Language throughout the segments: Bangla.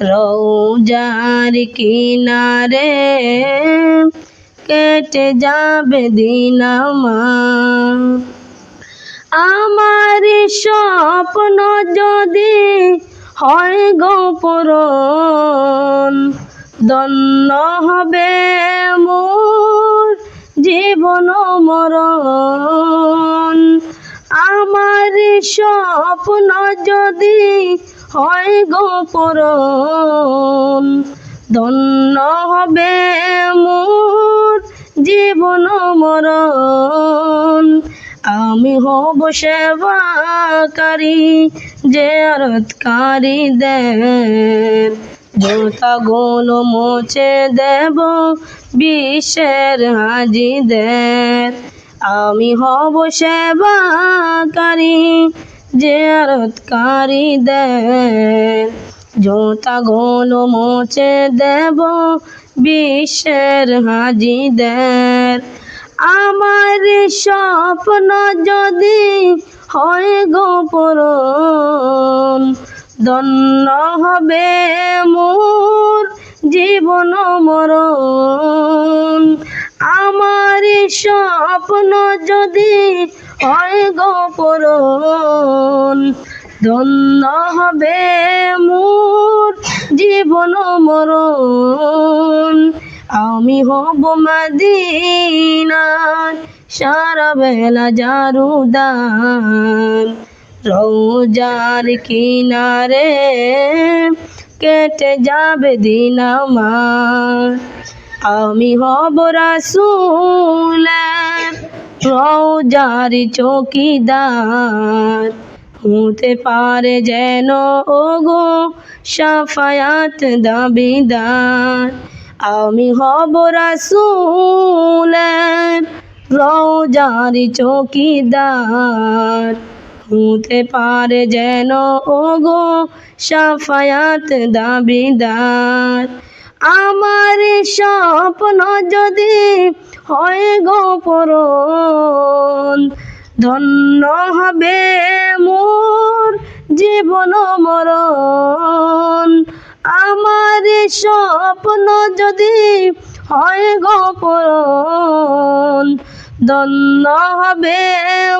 রৌজার কিনারে কেটে যাবে দিন আমার। স্বপ্ন যদি হয় গোপরণ দন্ন হবে মোর জীবন মরণ। আমার স্বপ্ন যদি হয় গোপরণ দন্ন হবে মোর জীবন মরণ। আমি হব সেবাকারী যে আরতকারী দেন জোতা গোল মোছে দেব বিশ্বের হাজি দেন আমি হব সেবাকারী যে আরতকারী দেন জোতা গোল মোছে দেব, বিশ্বের হাজি দেন আমার স্বপ্ন যদি হয় গোপরণ দন্ন হবে মোর জীবন মরণ। আমার স্বপ্ন যদি হয় গোপরণ দন্ন হবে মোর জীবন মরণ। আমি হব মদিনার সারা বেলা জারুদান রোজার কিনারে কেটে যাবে দিন আমার। আমি হব রাসুলের রোজার চৌকিদার। হতে পারে যেন, ওগো সাফায়াত দাবিদার। আমি হব রাসুলের রোজারি চৌকিদার। হতে পারে যেন, ওগো সাফায়াত দাবিদার। আমার স্বপ্ন যদি হয় গোপরণ ধন্য হবে মোর জীবন মরণ। আমার স্বপ্ন যদি হয় গোপরণ দন্ন হবে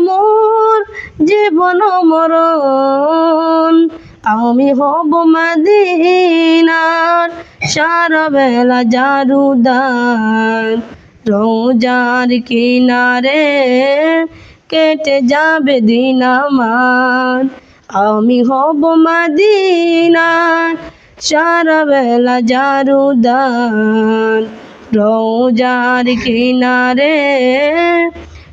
মোর জীবন মরণ। আমি হব মদিনার সারা বেলা জারুদার, রোজার কিনারে কেটে যাবে দিন আমার। আমি হব মদিনার সারা বেলা জারুদার। রোজার কিনারে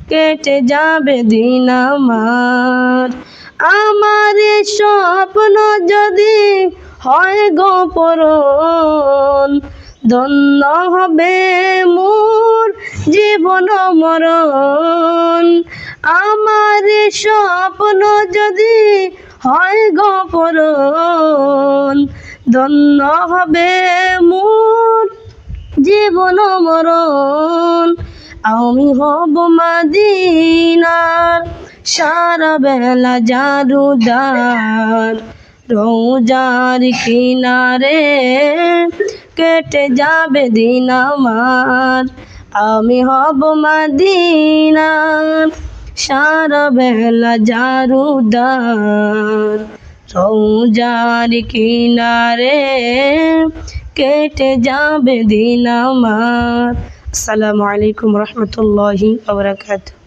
কেটে যাবে দিন আমার। আমার স্বপ্ন যদি হয় গোপরণ দন্ন হবে মোর জীবন মরণ। আমার স্বপ্ন যদি হয় গোপরণ দন্ন হবে মোর জীবন মরণ। আমি হব মদিনার সারা বেলা জারুদার, রোজার কিনারে কেটে যাবে দিন আমার। আমি হব মদিনার সারা বেলা জারুদার সৌজার কিনারে কেটে যাবে দিন আমার। আসসালামু আলাইকুম রহমতুল্লাহি আবরাকাতুহ